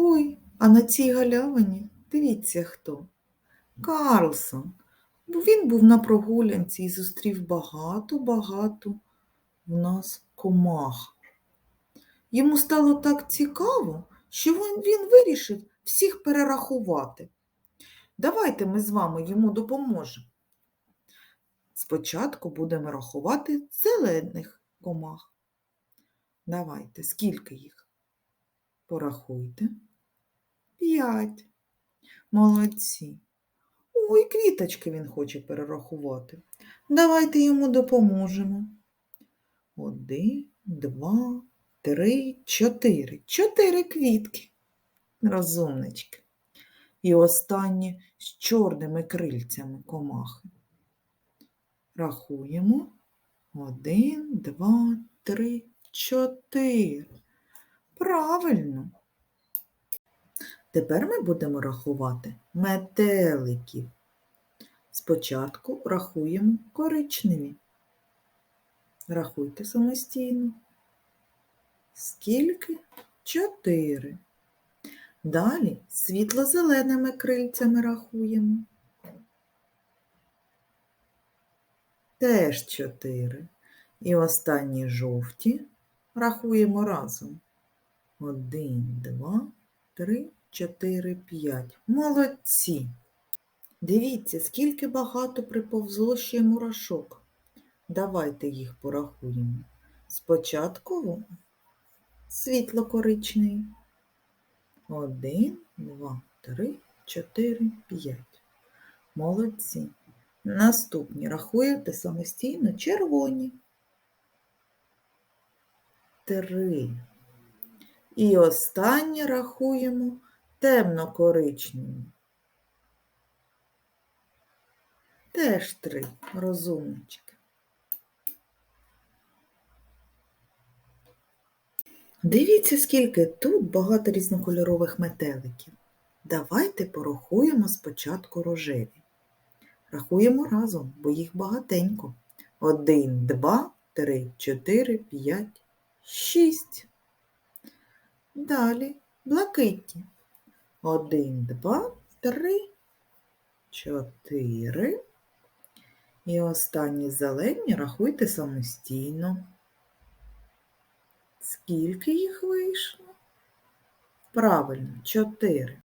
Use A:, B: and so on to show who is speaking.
A: Ой, а на цій галявині дивіться хто. Карлсон. Бо Він був на прогулянці і зустрів багато-багато в нас комах. Йому стало так цікаво, що він, вирішив всіх перерахувати. Давайте ми з вами йому допоможемо. Спочатку будемо рахувати зелених комах. Давайте, скільки їх? Порахуйте. П'ять. Молодці. Ой, квіточки він хоче перерахувати. Давайте йому допоможемо. Один, два, три, чотири. Чотири квітки. Розумнички. І останні з чорними крильцями комахи. Рахуємо. Один, два, три, чотири. Правильно. Тепер ми будемо рахувати метеликів. Спочатку рахуємо коричневі. Рахуйте самостійно. Скільки? Чотири. Далі світло-зеленими крильцями рахуємо. Теж чотири. І останні жовті рахуємо разом. Один, два, три, чотири, п'ять. Молодці. Дивіться, скільки багато приповзло ще мурашок. Давайте їх порахуємо. Спочатку світло-коричневий. Один, два, три, чотири, п'ять. Молодці. Наступні рахуєте самостійно червоні. Три. І останнє рахуємо темно-коричневі. Теж три розумнички. Дивіться, скільки тут багато різнокольорових метеликів. Давайте порахуємо спочатку рожеві. Рахуємо разом, бо їх багатенько. Один, два, три, чотири, п'ять, шість. Далі блакитні. Один, два, три, чотири. І останні зелені рахуйте самостійно. Скільки їх вийшло? Правильно, чотири.